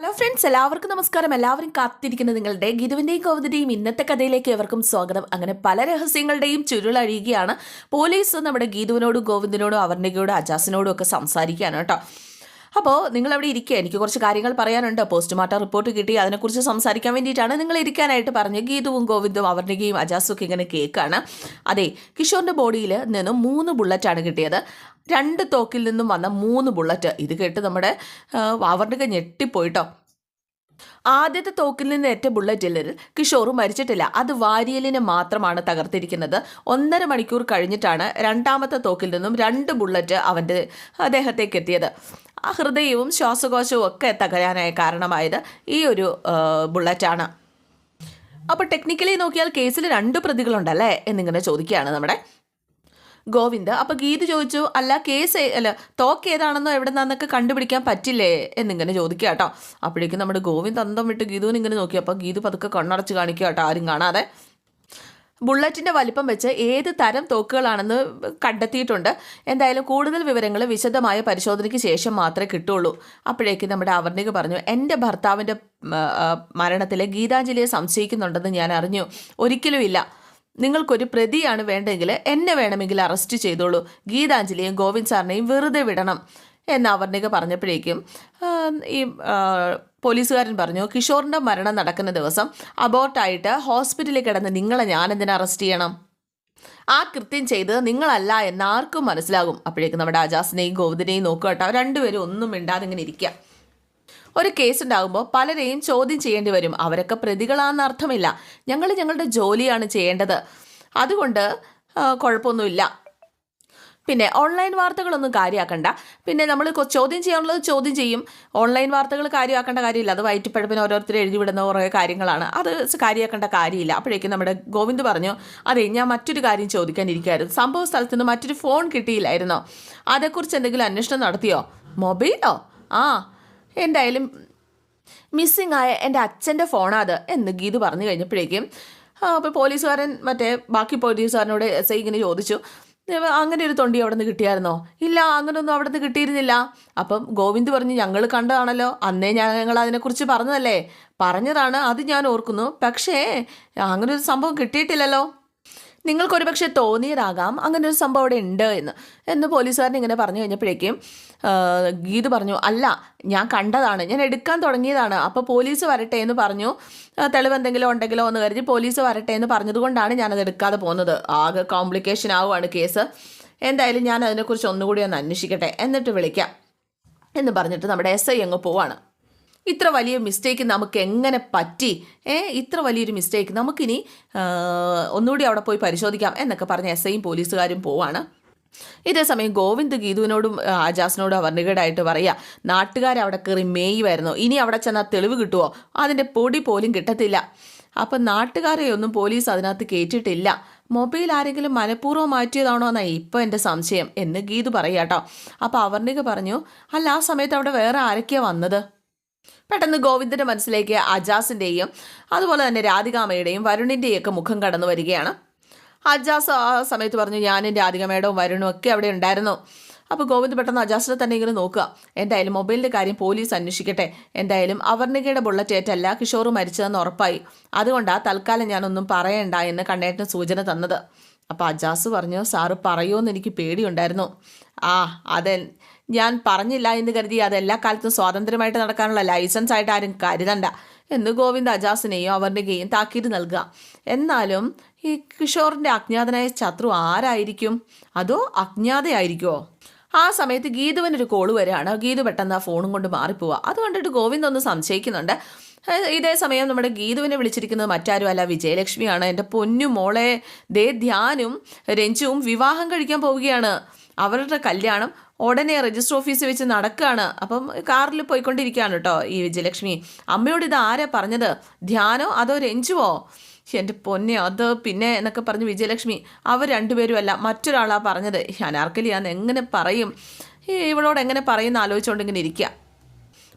Hello friends എല്ലാവർക്കും നമസ്കാരം. എല്ലാവരും കാത്തിരിക്കുന്ന നിങ്ങളുടെ ഗിരുവിന്റെയും ഗോവിന്ദന്റെയും ഇന്നത്തെ കഥയിലേക്ക് എവർക്കും സ്വാഗതം. അങ്ങനെ പല രഹസ്യങ്ങളുടെയും ചുരുളഴിയുകയാണ് പോലീസ് നമ്മുടെ ഗീതുവിനോടും ഗോവിന്ദിനോടും അവർണികയോടും അജാസിനോടും ഒക്കെ സംസാരിക്കുകയാണ് കേട്ടോ. അപ്പോൾ നിങ്ങൾ അവിടെ ഇരിക്കുക. എനിക്ക് കുറച്ച് കാര്യങ്ങൾ പറയാനുണ്ട്. പോസ്റ്റ്മോർട്ടം റിപ്പോർട്ട് കിട്ടി. അതിനെക്കുറിച്ച് സംസാരിക്കാൻ വേണ്ടിയിട്ടാണ് നിങ്ങൾ ഇരിക്കാനായിട്ട് പറഞ്ഞു ഗീതുവും ഗോവിന്ദും അവർണികയും അജാസും ഇങ്ങനെ കേൾക്കാണ്. അതെ കിഷോറിന്റെ ബോഡിയിൽ നിന്നും മൂന്ന് ബുള്ളറ്റാണ് കിട്ടിയത്. രണ്ട് തോക്കിൽ നിന്നും വന്ന മൂന്ന് ബുള്ളറ്റ്. ഇത് കേട്ട് നമ്മുടെ അവർണിക ഞെട്ടിപ്പോയിട്ടോ. ആദ്യത്തെ തോക്കിൽ നിന്ന് ഏറ്റ ബുള്ളറ്റിൽ കിഷോർ മരിച്ചിട്ടില്ല. അത് വാരിയലിനെ മാത്രമാണ് തകർത്തിരിക്കുന്നത്. ഒന്നര മണിക്കൂർ കഴിഞ്ഞിട്ടാണ് രണ്ടാമത്തെ തോക്കിൽ നിന്നും രണ്ട് ബുള്ളറ്റ് അവന്റെ അദ്ദേഹത്തേക്ക് എത്തിയത്. ആ ഹൃദയവും ശ്വാസകോശവും ഒക്കെ തകരാനായ കാരണമായത് ഈ ഒരു ബുള്ളറ്റാണ്. അപ്പോൾ ടെക്നിക്കലി നോക്കിയാൽ കേസിൽ രണ്ട് പ്രതികളുണ്ടല്ലേ എന്നിങ്ങനെ ചോദിക്കുകയാണ് നമ്മുടെ ഗോവിന്ദ്. അപ്പോൾ ഗീത് ചോദിച്ചു അല്ല കേസ് അല്ല തോക്ക് ഏതാണെന്നോ എവിടെ നിന്നൊക്കെ കണ്ടുപിടിക്കാൻ പറ്റില്ലേ? എന്നിങ്ങനെ ചോദിക്കുക കേട്ടോ. അപ്പോഴേക്കും നമ്മുടെ ഗോവിന്ദ് അന്തം വിട്ട് ഗീതുവിന് ഇങ്ങനെ നോക്കി. അപ്പോൾ ഗീതു പതുക്കെ കണ്ണടച്ച് കാണിക്കുക കേട്ടോ ആരും കാണാതെ. ബുള്ളറ്റിന്റെ വലിപ്പം വെച്ച് ഏത് തരം തോക്കുകളാണെന്ന് കണ്ടെത്തിയിട്ടുണ്ട്. എന്തായാലും കൂടുതൽ വിവരങ്ങൾ വിശദമായ പരിശോധനയ്ക്ക് ശേഷം മാത്രമേ കിട്ടുള്ളൂ അപ്പോഴേക്ക് നമ്മുടെ അവർണിക പറഞ്ഞു എന്റെ ഭർത്താവിന്റെ മരണത്തിൽ ഗീതാഞ്ജലിയെ സംശയിക്കുന്നുണ്ടെന്ന് ഞാൻ അറിഞ്ഞു. ഒരിക്കലും ഇല്ല. നിങ്ങൾക്കൊരു പ്രതിയാണ് വേണ്ടെങ്കിൽ എന്നെ വേണമെങ്കിൽ അറസ്റ്റ് ചെയ്തോളൂ. ഗീതാഞ്ജലിയും ഗോവിന്ദ് സാറിനെയും വെറുതെ വിടണം. എന്ന് അവർണിക പറഞ്ഞപ്പോഴേക്കും ഈ പോലീസുകാരൻ പറഞ്ഞു കിഷോറിന്റെ മരണം നടക്കുന്ന ദിവസം അബോർട്ടായിട്ട് ഹോസ്പിറ്റലിൽ കിടന്ന് നിങ്ങളെ ഞാനെന്തിനാ അറസ്റ്റ് ചെയ്യണം? ആ കൃത്യം ചെയ്തത് നിങ്ങളല്ല എന്ന് ആർക്കും മനസ്സിലാകും. അപ്പോഴേക്കും നമ്മുടെ അജാസിനെയും ഗോവിന്ദനെയും നോക്കുക കേട്ടോ. രണ്ടുപേരും ഒന്നും മിണ്ടാതെ ഇങ്ങനെ ഇരിക്കുക ഒരു കേസ് ഉണ്ടാകുമ്പോൾ പലരെയും ചോദ്യം ചെയ്യേണ്ടി വരും. അവരൊക്കെ പ്രതികളാണെന്ന് അർത്ഥമില്ല. ഞങ്ങൾ ഞങ്ങളുടെ ജോലിയാണ് ചെയ്യേണ്ടത്. അതുകൊണ്ട് കുഴപ്പമൊന്നുമില്ല. പിന്നെ ഓൺലൈൻ വാർത്തകളൊന്നും കാര്യമാക്കണ്ട പിന്നെ നമ്മൾ ചോദ്യം ചെയ്യാനുള്ളത് ചോദ്യം ചെയ്യും. ഓൺലൈൻ വാർത്തകൾ കാര്യമാക്കേണ്ട കാര്യമില്ല. അത് വയറ്റിപ്പഴപ്പിന് ഓരോരുത്തർ എഴുതി വിടുന്ന കുറേ കാര്യങ്ങളാണ്. അത് കാര്യമാക്കേണ്ട കാര്യമില്ല. അപ്പോഴേക്കും നമ്മുടെ ഗോവിന്ദ് പറഞ്ഞു അതെ ഞാൻ മറ്റൊരു കാര്യം ചോദിക്കാനിരിക്കുകയായിരുന്നു. സംഭവ സ്ഥലത്ത് നിന്ന് മറ്റൊരു ഫോൺ കിട്ടിയില്ലായിരുന്നോ? അതേക്കുറിച്ച് എന്തെങ്കിലും അന്വേഷണം നടത്തിയോ? മൊബൈലോ? ആ എന്തായാലും മിസ്സിംഗ് ആയ എന്റെ അച്ഛന്റെ ഫോണാത് എന്ന് ഗീത് പറഞ്ഞു കഴിഞ്ഞപ്പോഴേക്കും അപ്പോൾ പോലീസുകാരൻ മറ്റേ ബാക്കി പോലീസുകാരനോട് എസ് ഐ ഇങ്ങനെ ചോദിച്ചു "ഇവ അങ്ങനെ ഒരു തൊണ്ടി അവിടെ നിന്ന് കിട്ടിയായിരുന്നോ? ഇല്ല അങ്ങനെയൊന്നും അവിടെ നിന്ന് കിട്ടിയിരുന്നില്ല. അപ്പം ഗോവിന്ദ് പറഞ്ഞു ഞങ്ങൾ കണ്ടതാണല്ലോ. അന്നേ ഞങ്ങൾ അതിനെക്കുറിച്ച് പറഞ്ഞതല്ലേ? പറഞ്ഞതാണ് അത് ഞാൻ ഓർക്കുന്നു. പക്ഷേ അങ്ങനെ ഒരു സംഭവം കിട്ടിയിട്ടില്ലല്ലോ. നിങ്ങൾക്കൊരു പക്ഷേ തോന്നിയതാകാം. അങ്ങനെ ഒരു സംഭവം അവിടെ ഉണ്ട് എന്ന്. എന്ന് പോലീസുകാരൻ ഇങ്ങനെ പറഞ്ഞു കഴിഞ്ഞപ്പോഴേക്കും ഗീത് പറഞ്ഞു അല്ല ഞാൻ കണ്ടതാണ്. ഞാൻ എടുക്കാൻ തുടങ്ങിയതാണ്. അപ്പോൾ പോലീസ് വരട്ടെ എന്ന് പറഞ്ഞു. തെളിവ് എന്തെങ്കിലും ഉണ്ടെങ്കിലോ എന്ന് കരുതി പോലീസ് വരട്ടെ എന്ന് പറഞ്ഞതുകൊണ്ടാണ് ഞാനത് എടുക്കാതെ പോകുന്നത്. ആകെ കോംപ്ലിക്കേഷൻ ആവുകയാണ് കേസ്. എന്തായാലും ഞാൻ അതിനെക്കുറിച്ച് ഒന്നുകൂടി ഒന്ന് അന്വേഷിക്കട്ടെ. എന്നിട്ട് വിളിക്കാം. എന്ന് പറഞ്ഞിട്ട് നമ്മുടെ എസ് ഐ അങ്ങ് പോവാണ്. ഇത്ര വലിയ മിസ്റ്റേക്ക് നമുക്ക് എങ്ങനെ പറ്റി? ഏ ഇത്ര വലിയൊരു മിസ്റ്റേക്ക് നമുക്കിനി ഒന്നുകൂടി അവിടെ പോയി പരിശോധിക്കാം എന്നൊക്കെ പറഞ്ഞ് എസ് ഐയും പോലീസുകാരും പോവാണ്. ഇതേ സമയം ഗോവിന്ദ് ഗീതുവിനോടും ആജാസിനോടും അജാസിനോടും അവർണികടായിട്ട് പറയുക നാട്ടുകാർ അവിടെ കയറി മേയുമായിരുന്നു ഇനി അവിടെ ചെന്നാൽ തെളിവ് കിട്ടുമോ അതിന്റെ പൊടി പോലും കിട്ടത്തില്ല. അപ്പം നാട്ടുകാരെ ഒന്നും പോലീസ് അതിനകത്ത് കയറ്റിയിട്ടില്ല മൊബൈൽ ആരെങ്കിലും മനഃപൂർവം മാറ്റിയതാണോ എന്നാണ് ഇപ്പോൾ എന്റെ സംശയം എന്ന് ഗീതു പറയാട്ടോ അപ്പോൾ അവർണിക പറഞ്ഞു അല്ല ആ സമയത്ത് അവിടെ വേറെ ആരൊക്കെയാണ് വന്നത്? പെട്ടെന്ന് ഗോവിന്ദന്റെ മനസ്സിലേക്ക് അജാസിന്റെയും അതുപോലെ തന്നെ രാധികാമയുടെയും വരുണിന്റെയും ഒക്കെ മുഖം കടന്നു വരികയാണ്. അജാസ് ആ സമയത്ത് പറഞ്ഞു ഞാനും രാധികാമയുടെ വരുണും ഒക്കെ അവിടെ ഉണ്ടായിരുന്നു. അപ്പോൾ ഗോവിന്ദ് പെട്ടെന്ന് അജാസിനെ തന്നെ ഇങ്ങനെ നോക്കുക. എന്തായാലും മൊബൈലിന്റെ കാര്യം പോലീസ് അന്വേഷിക്കട്ടെ. എന്തായാലും അവർണികയുടെ ബുള്ളറ്റ് ഏറ്റല്ല കിഷോർ മരിച്ചതെന്ന് ഉറപ്പായി. അതുകൊണ്ടാണ് തൽക്കാലം ഞാനൊന്നും പറയണ്ട എന്ന് കണ്ണേട്ടന് സൂചന തന്നത്. അപ്പോൾ അജാസ് പറഞ്ഞു സാറ് പറയുമെന്ന് എനിക്ക് പേടിയുണ്ടായിരുന്നു. ആ അതെ ഞാൻ പറഞ്ഞില്ല എന്ന് കരുതി അത് എല്ലാ കാലത്തും സ്വാതന്ത്ര്യമായിട്ട് നടക്കാനുള്ള ലൈസൻസ് ആയിട്ട് ആരും കരുതണ്ട. എന്ന് ഗോവിന്ദ് അജാസിനെയും അവരുടെയും താക്കീത് നൽകുക. എന്നാലും ഈ കിഷോറിന്റെ അജ്ഞാതനായ ശത്രു ആരായിരിക്കും? അതോ അജ്ഞാതയായിരിക്കുമോ ആ സമയത്ത് ഗീതുവിനൊരു കോൾ വരികയാണ്. ഗീതു പെട്ടെന്ന് ആ ഫോണും കൊണ്ട് മാറിപ്പോവുക. അത് കണ്ടിട്ട് ഗോവിന്ദ് ഒന്ന് സംശയിക്കുന്നുണ്ട്. ഇതേ സമയം നമ്മുടെ ഗീതുവിനെ വിളിച്ചിരിക്കുന്നത് മറ്റാരും അല്ല വിജയലക്ഷ്മിയാണ്. എന്റെ പൊന്നു മോളെ ദേ ധ്യാനും രഞ്ജുവും വിവാഹം കഴിക്കാൻ പോവുകയാണ്. അവരുടെ കല്യാണം ഉടനെ രജിസ്റ്റർ ഓഫീസിൽ വെച്ച് നടക്കുകയാണ് അപ്പം കാറിൽ പോയിക്കൊണ്ടിരിക്കുകയാണ് കേട്ടോ ഈ വിജയലക്ഷ്മി. അമ്മയോട് ഇത് ആരാ പറഞ്ഞത്? ധ്യാനോ? അതോ രഞ്ജുവോ? എന്റെ പൊന്നെ അത് പിന്നെ എന്നൊക്കെ പറഞ്ഞ് വിജയലക്ഷ്മി. അവർ രണ്ടുപേരും അല്ല മറ്റൊരാളാ പറഞ്ഞത്. അനാർക്കലിയാന്ന് എങ്ങനെ പറയും? ഇവളോട് എങ്ങനെ പറയുന്ന ആലോചിച്ചുകൊണ്ട് ഇങ്ങനെ ഇരിക്കുക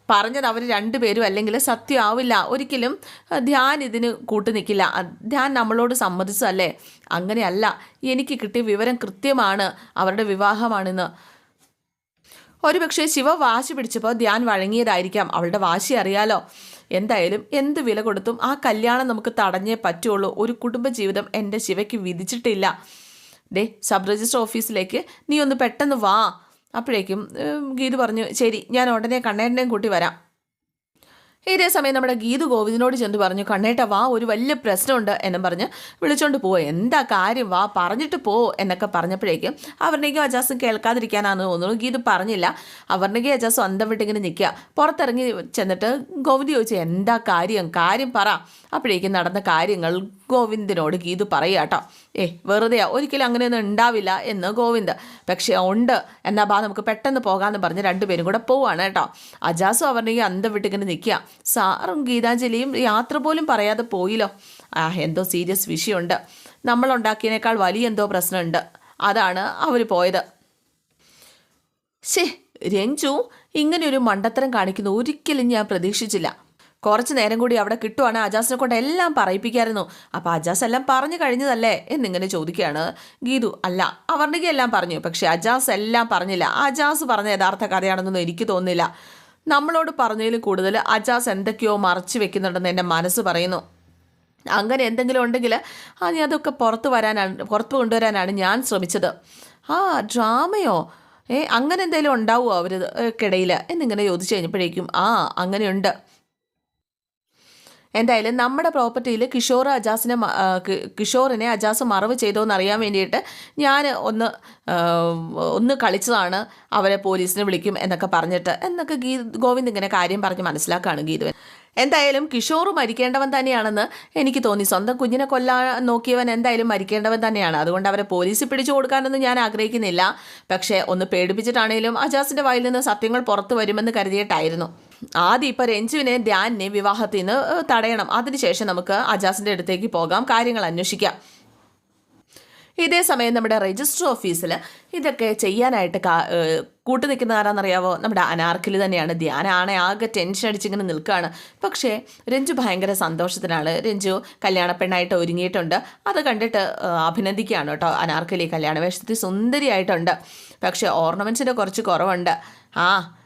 പറഞ്ഞത് അവർ രണ്ടുപേരും അല്ലെങ്കിൽ സത്യമാവില്ല ഒരിക്കലും ധ്യാൻ ഇതിന് കൂട്ടു നിൽക്കില്ല ധ്യാൻ നമ്മളോട് സമ്മതിച്ചതല്ലേ? അങ്ങനെയല്ല. എനിക്ക് കിട്ടിയ വിവരം കൃത്യമാണ്. അവരുടെ വിവാഹമാണെന്ന്. ഒരുപക്ഷെ ശിവ വാശി പിടിച്ചപ്പോൾ ധ്യാൻ വഴങ്ങിയതായിരിക്കാം. അവളുടെ വാശി അറിയാലോ. എന്തായാലും എന്ത് വില കൊടുത്തും ആ കല്യാണം നമുക്ക് തടഞ്ഞേ പറ്റുള്ളൂ. ഒരു കുടുംബജീവിതം എന്റെ ശിവയ്ക്ക് വിധിച്ചിട്ടില്ല. ഡേ സബ് രജിസ്റ്റർ ഓഫീസിലേക്ക് നീ ഒന്ന് പെട്ടെന്ന് വാ. അപ്പോഴേക്കും ഗീത് പറഞ്ഞു ശരി ഞാൻ ഉടനെ കണ്ണേട്ടനെയും കൂട്ടി വരാം. ഇതേ സമയം നമ്മുടെ ഗീതു ഗോവിന്ദിനോട് ചെന്ന് പറഞ്ഞു കണ്ണേട്ട വാ ഒരു വലിയ പ്രശ്നമുണ്ട് എന്നും പറഞ്ഞ് വിളിച്ചോണ്ട് പോ എന്താ കാര്യം? വാ പറഞ്ഞിട്ട് പോ എന്നൊക്കെ പറഞ്ഞപ്പോഴേക്കും അവർണയ്ക്കും അജാസും കേൾക്കാതിരിക്കാനാണെന്ന് തോന്നുന്നു. ഗീതു പറഞ്ഞില്ല. അവർണയ്ക്കും അജാസും അന്തം വിട്ടിങ്ങനെ നിൽക്കുക പുറത്തിറങ്ങി ചെന്നിട്ട് ഗോവിന്ദ് ചോദിച്ചു എന്താ കാര്യം? കാര്യം പറ. അപ്പോഴേക്കും നടന്ന കാര്യങ്ങൾ ഗോവിന്ദിനോട് ഗീതു പറയാട്ടോ ഏ വെറുതെയാ ഒരിക്കലും അങ്ങനെയൊന്നും ഉണ്ടാവില്ല എന്ന് ഗോവിന്ദ്. പക്ഷേ ഉണ്ട്. എന്നാ ബാ നമുക്ക് പെട്ടെന്ന് പോകാമെന്ന് പറഞ്ഞ് രണ്ടുപേരും കൂടെ പോവാണ് കേട്ടോ. അജാസും അവരുടെ അന്തം വിട്ടിങ്ങനെ നിൽക്കുക. സാറും ഗീതാഞ്ജലിയും യാത്ര പോലും പറയാതെ പോയില്ലോ. ആ എന്തോ സീരിയസ് വിഷയമുണ്ട്. നമ്മളുണ്ടാക്കിയതിനേക്കാൾ വലിയ എന്തോ പ്രശ്നമുണ്ട്. അതാണ് അവർ പോയത്. ശേ രഞ്ജു ഇങ്ങനെ ഒരു മണ്ടത്തരം കാണിക്കുന്ന ഒരിക്കലും ഞാൻ പ്രതീക്ഷിച്ചില്ല. കുറച്ച് നേരം കൂടി അവിടെ കിട്ടുവാണ് അജാസിനെ കൊണ്ട് എല്ലാം പറയിപ്പിക്കായിരുന്നു. അപ്പോൾ അജാസ് എല്ലാം പറഞ്ഞു കഴിഞ്ഞതല്ലേ? എന്നിങ്ങനെ ചോദിക്കുകയാണ് ഗീതു. അല്ല അവർണിക എല്ലാം പറഞ്ഞു. പക്ഷെ അജാസ് എല്ലാം പറഞ്ഞില്ല. അജാസ് പറഞ്ഞ യഥാർത്ഥ കഥയാണെന്നൊന്നും എനിക്ക് തോന്നുന്നില്ല. നമ്മളോട് പറഞ്ഞതിൽ കൂടുതൽ അജാസ് എന്തൊക്കെയോ മറച്ചു വെക്കുന്നുണ്ടെന്ന് എന്റെ മനസ്സ് പറയുന്നു. അങ്ങനെ എന്തെങ്കിലും ഉണ്ടെങ്കിൽ ആ ഞാൻ അതൊക്കെ പുറത്ത് വരാനാണ് പുറത്ത് കൊണ്ടുവരാനാണ് ഞാൻ ശ്രമിച്ചത്. ആ ഡ്രാമയോ? ഏ അങ്ങനെ എന്തെങ്കിലും ഉണ്ടാവുമോ അവർക്കിടയിൽ എന്നിങ്ങനെ ചോദിച്ചു കഴിഞ്ഞപ്പോഴേക്കും ആ അങ്ങനെയുണ്ട്. എന്തായാലും നമ്മുടെ പ്രോപ്പർട്ടിയിൽ കിഷോർ അജാസിനെ കിഷോറിനെ അജാസ് മറവ് ചെയ്തോ അറിയാൻ വേണ്ടിയിട്ട് ഞാൻ ഒന്ന് ഒന്ന് കളിച്ചതാണ്. അവരെ പോലീസിനെ വിളിക്കും എന്നൊക്കെ പറഞ്ഞിട്ട്. എന്നൊക്കെ ഗീ ഗോവിന്ദ് ഇങ്ങനെ കാര്യം പറഞ്ഞ് മനസ്സിലാക്കുകയാണ് ഗീതുവൻ. എന്തായാലും കിഷോർ മരിക്കേണ്ടവൻ തന്നെയാണെന്ന് എനിക്ക് തോന്നി. സ്വന്തം കുഞ്ഞിനെ കൊല്ലാൻ നോക്കിയവൻ എന്തായാലും മരിക്കേണ്ടവൻ തന്നെയാണ്. അതുകൊണ്ട് അവരെ പോലീസിൽ പിടിച്ചു കൊടുക്കാനൊന്നും ഞാൻ ആഗ്രഹിക്കുന്നില്ല. പക്ഷേ ഒന്ന് പേടിപ്പിച്ചിട്ടാണെങ്കിലും അജാസിന്റെ വായിൽ നിന്ന് സത്യങ്ങൾ പുറത്തു വരുമെന്ന് കരുതിയിട്ടായിരുന്നു. ആദ്യം ഇപ്പോൾ രഞ്ജുവിനെ ധ്യാനിനെ വിവാഹത്തിൽ നിന്ന് തടയണം. അതിനുശേഷം നമുക്ക് അജാസിന്റെ അടുത്തേക്ക് പോകാം. കാര്യങ്ങൾ അന്വേഷിക്കാം. ഇതേ സമയം നമ്മുടെ രജിസ്റ്റർ ഓഫീസിൽ ഇതൊക്കെ ചെയ്യാനായിട്ട് കൂട്ടു നിൽക്കുന്ന ആരാണെന്നറിയാവോ നമ്മുടെ അനാർക്കിൽ തന്നെയാണ്. ധ്യാനാണെ ആകെ ടെൻഷൻ അടിച്ചിങ്ങനെ നിൽക്കുകയാണ് പക്ഷേ രഞ്ജു ഭയങ്കര സന്തോഷത്തിനാണ്. രഞ്ജു കല്യാണ പെണ്ണായിട്ട് ഒരുങ്ങിയിട്ടുണ്ട്. അത് കണ്ടിട്ട് അഭിനന്ദിക്കുകയാണ് കേട്ടോ. അനാർക്കലി കല്യാണ വേഷത്തിൽ സുന്ദരിയായിട്ടുണ്ട്. പക്ഷേ ഓർണമെന്റ്സിന്റെ കുറച്ച് കുറവുണ്ട്. ആ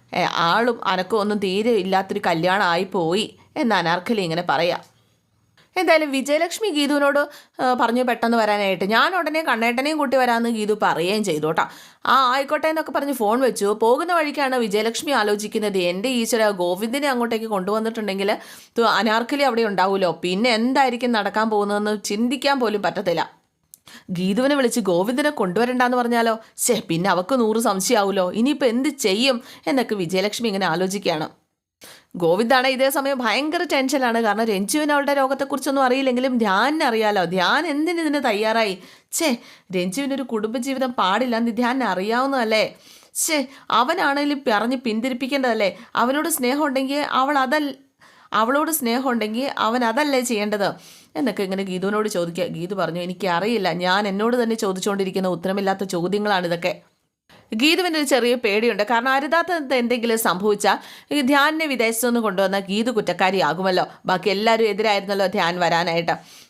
ആളും അനക്കും ഒന്നും തീരെ ഇല്ലാത്തൊരു കല്യാണമായി പോയി എന്ന് അനാർക്കലി ഇങ്ങനെ പറയാം. എന്തായാലും വിജയലക്ഷ്മി ഗീതുവിനോട് പറഞ്ഞു പെട്ടെന്ന് വരാനായിട്ട് ഞാൻ ഉടനെ കണ്ണേട്ടനെയും കൂട്ടി വരാമെന്ന് ഗീതു പറയുകയും ചെയ്തു കേട്ടോ. ആ ആയിക്കോട്ടെ എന്നൊക്കെ പറഞ്ഞ് ഫോൺ വെച്ചു. പോകുന്ന വഴിക്കാണ് വിജയലക്ഷ്മി ആലോചിക്കുന്നത്. എന്റെ ഈശ്വര ഗോവിന്ദിനെ അങ്ങോട്ടേക്ക് കൊണ്ടുവന്നിട്ടുണ്ടെങ്കിൽ അനാർക്കലി അവിടെ ഉണ്ടാവുമല്ലോ പിന്നെ എന്തായിരിക്കും നടക്കാൻ പോകുന്നതെന്ന് ചിന്തിക്കാൻ പോലും പറ്റത്തില്ല. ഗീതുവിനെ വിളിച്ച് ഗോവിന്ദനെ കൊണ്ടുവരണ്ടെന്ന് പറഞ്ഞാലോ? ശേ പിന്നെ അവക്ക് നൂറ് സംശയമാവുമല്ലോ ഇനിയിപ്പോൾ എന്ത് ചെയ്യും? എന്നൊക്കെ വിജയലക്ഷ്മി ഇങ്ങനെ ആലോചിക്കുകയാണ്. ഗോവിന്ദാണ് ഇതേ സമയം ഭയങ്കര ടെൻഷനാണ് കാരണം രഞ്ജുവിന് അവളുടെ രോഗത്തെക്കുറിച്ചൊന്നും അറിയില്ലെങ്കിലും ധ്യാനിന് അറിയാലോ. ധ്യാൻ എന്തിന് ഇതിന് തയ്യാറായി? ഛേ രഞ്ജുവിനൊരു കുടുംബജീവിതം പാടില്ല എന്ന് ധ്യാനിന് അറിയാവുന്നതല്ലേ? ഛേ അവനാണെങ്കിലും പറഞ്ഞ് പിന്തിരിപ്പിക്കേണ്ടതല്ലേ? അവനോട് സ്നേഹമുണ്ടെങ്കിൽ അവൾ അതല്ല അവളോട് സ്നേഹമുണ്ടെങ്കിൽ അവൻ അതല്ലേ ചെയ്യേണ്ടത്? എന്നൊക്കെ ഇങ്ങനെ ഗീതുവിനോട് ചോദിക്കുക. ഗീതു പറഞ്ഞു എനിക്കറിയില്ല. ഞാൻ എന്നോട് തന്നെ ചോദിച്ചുകൊണ്ടിരിക്കുന്ന ഉത്തരമില്ലാത്ത ചോദ്യങ്ങളാണ് ഇതൊക്കെ. ഗീതുവിന് ഒരു ചെറിയ പേടിയുണ്ട്. കാരണം അരുതാത്ത എന്തെങ്കിലും സംഭവിച്ചാൽ ഈ ധ്യാനിനെ വിദേശത്തുനിന്ന് കൊണ്ടുവന്ന ഗീതു കുറ്റക്കാരിയാകുമല്ലോ. ബാക്കി എല്ലാവരും എതിരായിരുന്നല്ലോ ധ്യാൻ വരാനായിട്ട്.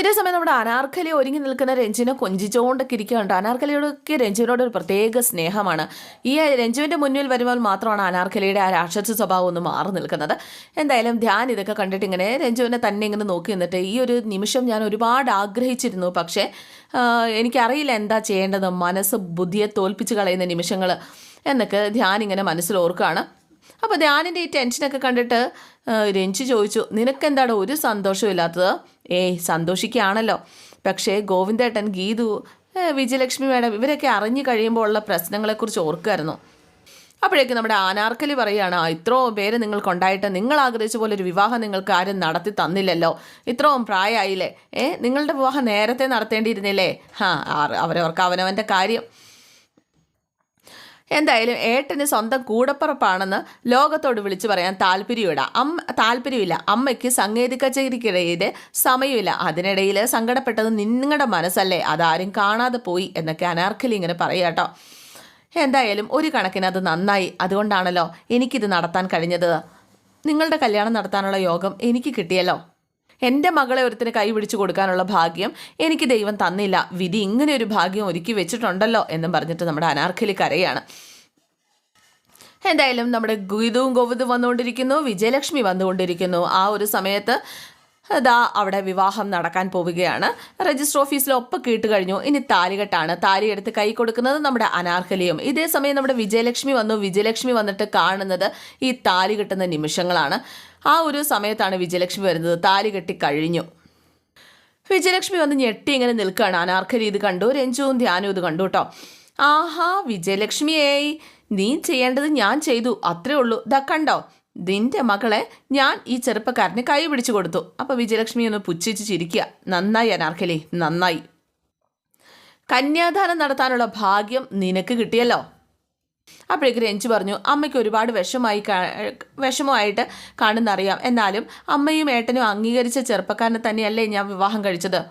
ഇതേ സമയം നമ്മുടെ അനാർക്കലി ഒരുങ്ങി നിൽക്കുന്ന രഞ്ജിനെ കൊഞ്ചിച്ചുകൊണ്ടൊക്കെ ഇരിക്കുകയുണ്ട് അനാർക്കലിയോടൊക്കെ രഞ്ജുവിനോട് ഒരു പ്രത്യേക സ്നേഹമാണ്. ഈ രഞ്ജുവിന്റെ മുന്നിൽ വരുമ്പോൾ മാത്രമാണ് അനാർക്കലിയുടെ ആ രാക്ഷസ സ്വഭാവം ഒന്ന് മാറി നിൽക്കുന്നത്. എന്തായാലും ധ്യാൻ ഇതൊക്കെ കണ്ടിട്ട് ഇങ്ങനെ രഞ്ജുവിനെ തന്നെ ഇങ്ങനെ നോക്കി നിന്നിട്ട് ഈ ഒരു നിമിഷം ഞാൻ ഒരുപാട് ആഗ്രഹിച്ചിരുന്നു. പക്ഷേ എനിക്കറിയില്ല എന്താ ചെയ്യേണ്ടത്. മനസ്സ് ബുദ്ധിയെ തോൽപ്പിച്ച് കളയുന്ന നിമിഷങ്ങൾ എന്നൊക്കെ ധ്യാൻ ഇങ്ങനെ മനസ്സിൽ ഓർക്കുകയാണ്. അപ്പോൾ ധ്യാനിന്റെ ഈ ടെൻഷനൊക്കെ കണ്ടിട്ട് രഞ്ജു ചോദിച്ചു നിനക്കെന്താണ് ഒരു സന്തോഷവും ഇല്ലാത്തത്? ഏയ് സന്തോഷിക്കുകയാണല്ലോ. പക്ഷേ ഗോവിന്ദേട്ടൻ ഗീതു വിജയലക്ഷ്മി മേഡം ഇവരൊക്കെ അറിഞ്ഞു കഴിയുമ്പോൾ ഉള്ള പ്രശ്നങ്ങളെക്കുറിച്ച് ഓർക്കുമായിരുന്നു അപ്പോഴേക്കും നമ്മുടെ ആനാർക്കലി പറയുകയാണ് ഇത്രോ പേര് നിങ്ങൾക്കുണ്ടായിട്ട് നിങ്ങൾ ആഗ്രഹിച്ച പോലെ ഒരു വിവാഹം നിങ്ങൾക്ക് ആരും നടത്തി തന്നില്ലല്ലോ. ഇത്രയും പ്രായമായില്ലേ? ഏ നിങ്ങളുടെ വിവാഹം നേരത്തെ നടത്തേണ്ടിയിരുന്നില്ലേ? ഹാ അവരവർക്ക് അവനവന്റെ കാര്യം. എന്തായാലും ഏട്ടന് സ്വന്തം കൂടപ്പുറപ്പാണെന്ന് ലോകത്തോട് വിളിച്ചു പറയാൻ താല്പര്യമില്ല. അമ്മ താല്പര്യമില്ല. അമ്മയ്ക്ക് സങ്കേതിക ചേരിക്കിടയിൽ സമയമില്ല. അതിനിടയിൽ സങ്കടപ്പെട്ടത് നിങ്ങളുടെ മനസ്സല്ലേ? അതാരും കാണാതെ പോയി എന്നൊക്കെ അനാർക്കലി ഇങ്ങനെ പറയാട്ടോ എന്തായാലും ഒരു കണക്കിന് അത് നന്നായി. അതുകൊണ്ടാണല്ലോ എനിക്കിത് നടത്താൻ കഴിഞ്ഞത്. നിങ്ങളുടെ കല്യാണം നടത്താനുള്ള യോഗം എനിക്ക് കിട്ടിയല്ലോ. എന്റെ മകളെ ഒരുത്തിന് കൈ പിടിച്ചു കൊടുക്കാനുള്ള ഭാഗ്യം എനിക്ക് ദൈവം തന്നില്ല. വിധി ഇങ്ങനെ ഒരു ഭാഗ്യം ഒരുക്കി വെച്ചിട്ടുണ്ടല്ലോ എന്നും പറഞ്ഞിട്ട് നമ്മുടെ അനാർക്കലി കരയാണ്. എന്തായാലും നമ്മുടെ ഗുരുതും ഗോവിതും വന്നുകൊണ്ടിരിക്കുന്നു വിജയലക്ഷ്മി വന്നുകൊണ്ടിരിക്കുന്നു. ആ ഒരു സമയത്ത് ദാ അവിടെ വിവാഹം നടക്കാൻ പോവുകയാണ്. രജിസ്റ്റർ ഓഫീസിൽ ഒപ്പ് കേട്ട് കഴിഞ്ഞു. ഇനി താലികെട്ടാണ് താലി എടുത്ത് കൈ കൊടുക്കുന്നത് നമ്മുടെ അനാർഹലിയും. ഇതേ സമയം നമ്മുടെ വിജയലക്ഷ്മി വന്നു. വിജയലക്ഷ്മി വന്നിട്ട് കാണുന്നത് ഈ താലി കെട്ടുന്ന നിമിഷങ്ങളാണ്. ആ ഒരു സമയത്താണ് വിജയലക്ഷ്മി വരുന്നത്. താലി കെട്ടി കഴിഞ്ഞു. വിജയലക്ഷ്മി വന്ന് ഞെട്ടി ഇങ്ങനെ നിൽക്കുകയാണ്. അനാർക്കലി ഇത് കണ്ടു. രഞ്ജുവും ധ്യാനവും ഇത് കണ്ടു കേട്ടോ. ആഹാ വിജയലക്ഷ്മിയേയ് നീ ചെയ്യേണ്ടത് ഞാൻ ചെയ്തു. അത്രേ ഉള്ളൂ. ഇതാ കണ്ടോ? നിന്റെ മകളെ ഞാൻ ഈ ചെറുപ്പക്കാരന് കൈ പിടിച്ചു കൊടുത്തു. അപ്പൊ വിജയലക്ഷ്മി ഒന്ന് പുച്ഛിച്ച് ചിരിക്കുക. നന്നായി അനാർക്കലി നന്നായി. കന്യാദാനം നടത്താനുള്ള ഭാഗ്യം നിനക്ക് കിട്ടിയല്ലോ. അപ്പോഴേക്ക് രഞ്ജു പറഞ്ഞു അമ്മയ്ക്ക് ഒരുപാട് വിഷമായി വിഷമമായിട്ട് കാണുന്നറിയാം. എന്നാലും അമ്മയും ഏട്ടനും അംഗീകരിച്ച ചെറുപ്പക്കാരനെ തന്നെയല്ലേ ഞാൻ വിവാഹം കഴിച്ചത്.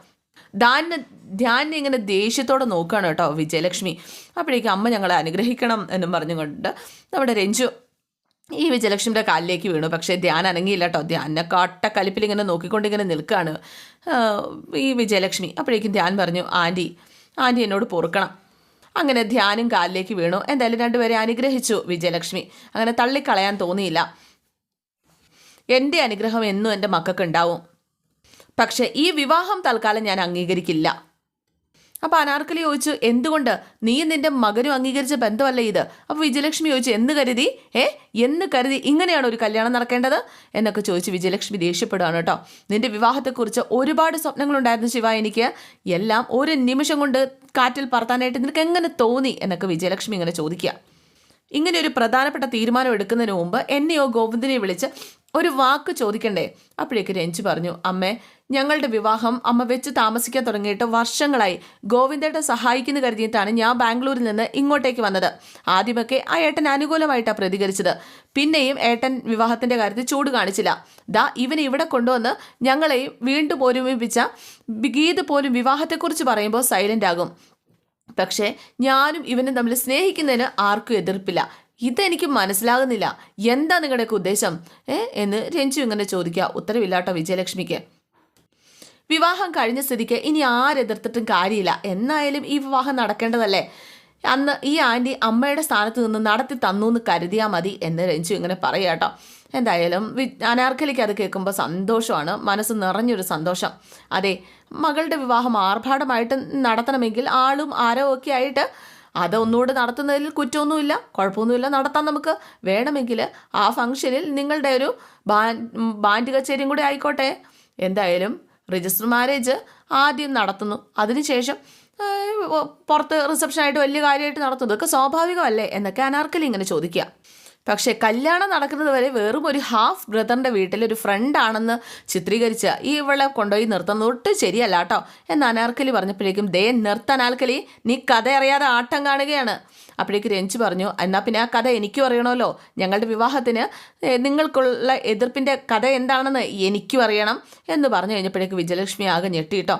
ധ്യാന ധ്യാനെ ഇങ്ങനെ ദേഷ്യത്തോടെ നോക്കുകയാണ് കേട്ടോ വിജയലക്ഷ്മി. അപ്പോഴേക്കും അമ്മ ഞങ്ങളെ അനുഗ്രഹിക്കണം എന്നും പറഞ്ഞുകൊണ്ട് നമ്മുടെ രഞ്ജു ഈ വിജയലക്ഷ്മിയുടെ കാലിലേക്ക് വീണു. പക്ഷേ ധ്യാനം അനങ്ങിയില്ല കേട്ടോ ധ്യാനെ കാട്ട കലിപ്പിൽ ഇങ്ങനെ നോക്കിക്കൊണ്ടിങ്ങനെ നിൽക്കുകയാണ് ഈ വിജയലക്ഷ്മി. അപ്പോഴേക്കും ധ്യാൻ പറഞ്ഞു ആന്റി ആന്റി എന്നോട് പൊറുക്കണം. അങ്ങനെ ധ്യാനും കാലിലേക്ക് വീണു. എന്തായാലും രണ്ടുപേരെ അനുഗ്രഹിച്ചു വിജയലക്ഷ്മി. അങ്ങനെ തള്ളിക്കളയാൻ തോന്നിയില്ല. എന്റെ അനുഗ്രഹം എന്നും എന്റെ മക്കൾക്ക് ഉണ്ടാവും പക്ഷേ ഈ വിവാഹം തൽക്കാലം ഞാൻ അംഗീകരിക്കില്ല. അപ്പോൾ അനാർക്കലി ചോദിച്ചു എന്തുകൊണ്ട്? നീ നിന്റെ മകനും അംഗീകരിച്ച ബന്ധമല്ല ഇത്? അപ്പോൾ വിജയലക്ഷ്മി ചോദിച്ചു എന്ന് കരുതി? ഏ എന്ന് കരുതി ഇങ്ങനെയാണ് ഒരു കല്യാണം നടക്കേണ്ടത്? എന്നൊക്കെ ചോദിച്ച് വിജയലക്ഷ്മി ദേഷ്യപ്പെടുകയാണ് കേട്ടോ. നിന്റെ വിവാഹത്തെക്കുറിച്ച് ഒരുപാട് സ്വപ്നങ്ങളുണ്ടായിരുന്നു ശിവ എനിക്ക്. എല്ലാം ഒരു നിമിഷം കൊണ്ട് കാറ്റിൽ പറത്താനായിട്ട് നിനക്ക് എങ്ങനെ തോന്നി? എന്നൊക്കെ വിജയലക്ഷ്മി ഇങ്ങനെ ചോദിക്കുക. ഇങ്ങനെ ഒരു പ്രധാനപ്പെട്ട തീരുമാനം എടുക്കുന്നതിന് മുമ്പ് എന്നെയോ ഗോവിന്ദനെയോ വിളിച്ച് ഒരു വാക്ക് ചോദിക്കണ്ടേ? അപ്പോഴേക്ക് രഞ്ജു പറഞ്ഞു അമ്മേ ഞങ്ങളുടെ വിവാഹം അമ്മ വെച്ച് താമസിക്കാൻ തുടങ്ങിയിട്ട് വർഷങ്ങളായി. ഗോവിന്ദേട്ട സഹായിക്കുന്നു കരുതിയിട്ടാണ് ഞാൻ ബാംഗ്ലൂരിൽ നിന്ന് ഇങ്ങോട്ടേക്ക് വന്നത്. ആദ്യമൊക്കെ ആ ഏട്ടൻ അനുകൂലമായിട്ടാണ് പ്രതികരിച്ചത്. പിന്നെയും ഏട്ടൻ വിവാഹത്തിന്റെ കാര്യത്തിൽ ചൂട് കാണിച്ചില്ല. ദാ ഇവനെ ഇവിടെ കൊണ്ടുവന്ന് ഞങ്ങളെയും വീണ്ടും ഒരുമിപ്പിച്ച ഗീത് പോലും വിവാഹത്തെക്കുറിച്ച് പറയുമ്പോൾ സൈലന്റ് ആകും. പക്ഷേ ഞാനും ഇവനും തമ്മിൽ സ്നേഹിക്കുന്നതിന് ആർക്കും എതിർപ്പില്ല. ഇതെനിക്ക് മനസ്സിലാകുന്നില്ല. എന്താ നിങ്ങളുടെയൊക്കെ ഉദ്ദേശം? ഏ? എന്ന് രഞ്ജു ഇങ്ങനെ ചോദിക്കുക. ഉത്തരവില്ലാട്ടോ വിജയലക്ഷ്മിക്ക്. വിവാഹം കഴിഞ്ഞ സ്ഥിതിക്ക് ഇനി ആരെതിർത്തിട്ടും കാര്യമില്ല. എന്നായാലും ഈ വിവാഹം നടക്കേണ്ടതല്ലേ? അന്ന് ഈ ആന്റി അമ്മയുടെ സ്ഥാനത്ത് നിന്ന് നടത്തി തന്നു എന്ന് കരുതിയാൽ മതി എന്ന് രഞ്ജു ഇങ്ങനെ പറയുക കേട്ടോ. എന്തായാലും വി അനാർക്കലിക്ക് അത് കേൾക്കുമ്പോൾ സന്തോഷമാണ്. മനസ്സ് നിറഞ്ഞൊരു സന്തോഷം. അതെ മകളുടെ വിവാഹം ആർഭാടമായിട്ട് നടത്തണമെങ്കിൽ ആളും ആരോ ഒക്കെ ആയിട്ട് അതൊന്നുകൂടെ നടത്തുന്നതിൽ കുറ്റമൊന്നുമില്ല കുഴപ്പമൊന്നുമില്ല നടത്താൻ നമുക്ക്. വേണമെങ്കിൽ ആ ഫംഗ്ഷനിൽ നിങ്ങളുടെ ഒരു ബാൻ ബാൻഡ് കച്ചേരിയും കൂടി ആയിക്കോട്ടെ. എന്തായാലും രജിസ്റ്റർ മാരേജ് ആദ്യം നടത്തുന്നു. അതിനുശേഷം പുറത്ത് റിസപ്ഷനായിട്ട് വലിയ കാര്യമായിട്ട് നടത്തുന്നു. ഇതൊക്കെ സ്വാഭാവികമല്ലേ? എന്നൊക്കെ അനാർക്കലി ഇങ്ങനെ ചോദിക്കുക. പക്ഷേ കല്യാണം നടക്കുന്നത് വരെ വെറും ഒരു ഹാഫ് ബ്രദറിന്റെ വീട്ടിൽ ഒരു ഫ്രണ്ടാണെന്ന് ചിത്രീകരിച്ച് ഈ ഇവളെ കൊണ്ടുപോയി നിർത്തുന്നത് ഒട്ടും ശരിയല്ല കേട്ടോ. എന്ന് അനാർക്കലി പറഞ്ഞപ്പോഴേക്കും ദേ നിർത്താൻ ആൽക്കലി നീ കഥ അറിയാതെ ആട്ടം കാണുകയാണ്. അപ്പോഴേക്ക് രഞ്ജു പറഞ്ഞു എന്നാൽ പിന്നെ ആ കഥ എനിക്കും അറിയണമല്ലോ. ഞങ്ങളുടെ വിവാഹത്തിന് നിങ്ങൾക്കുള്ള എതിർപ്പിന്റെ കഥ എന്താണെന്ന് എനിക്കും അറിയണം. എന്ന് പറഞ്ഞു കഴിഞ്ഞപ്പോഴേക്ക് വിജയലക്ഷ്മി ആകെ ഞെട്ടിട്ടോ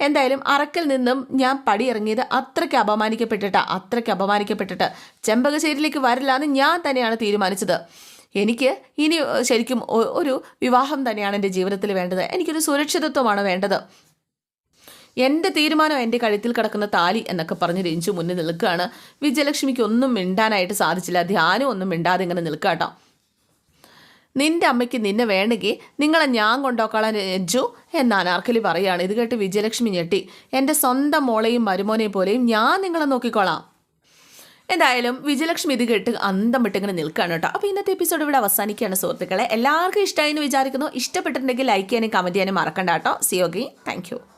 എന്തായാലും അറക്കിൽ നിന്നും ഞാൻ പടിയിറങ്ങിയത് അത്രയ്ക്ക് അപമാനിക്കപ്പെട്ടിട്ട് അത്രയ്ക്ക് അപമാനിക്കപ്പെട്ടിട്ട് ചെമ്പകശ്ശേരിയിലേക്ക് വരില്ല എന്ന് ഞാൻ തന്നെയാണ് തീരുമാനിച്ചത്. എനിക്ക് ഇനി ശരിക്കും ഒരു വിവാഹം തന്നെയാണ് എന്റെ ജീവിതത്തിൽ വേണ്ടത്. എനിക്കൊരു സുരക്ഷിതത്വമാണ് വേണ്ടത്. എന്റെ തീരുമാനം എന്റെ കഴുത്തിൽ കിടക്കുന്ന താലി എന്നൊക്കെ പറഞ്ഞ് രഞ്ജു മുന്നിൽ നിൽക്കുകയാണ്. വിജയലക്ഷ്മിക്ക് ഒന്നും മിണ്ടാനായിട്ട് സാധിച്ചില്ല. ധ്യാനം ഒന്നും മിണ്ടാതെ ഇങ്ങനെ നിൽക്കാട്ടോ കേട്ടോ. നിന്റെ അമ്മയ്ക്ക് നിന്നെ വേണമെങ്കിൽ നിങ്ങളെ ഞാൻ കൊണ്ടോക്കളാൻ എജു എന്ന് അനാർക്കലി പറയുകയാണ്. ഇത് കേട്ട് വിജയലക്ഷ്മി ഞെട്ടി. എന്റെ സ്വന്തം മോളെയും മരുമോനെയും പോലെയും ഞാൻ നിങ്ങളെ നോക്കിക്കോളാം. എന്തായാലും വിജയലക്ഷ്മി ഇത് കേട്ട് അന്തം വിട്ടിങ്ങനെ നിൽക്കുകയാണ് കേട്ടോ. അപ്പോൾ ഇന്നത്തെ എപ്പിസോഡ് ഇവിടെ അവസാനിക്കുകയാണ് സുഹൃത്തുക്കളെ. എല്ലാവർക്കും ഇഷ്ടമായി എന്ന് വിചാരിക്കുന്നു. ഇഷ്ടപ്പെട്ടിട്ടുണ്ടെങ്കിൽ ലൈക്ക് ചെയ്യാനും കമന്റ് ചെയ്യാനും മറക്കണ്ട കേട്ടോ. സിയോഗി താങ്ക്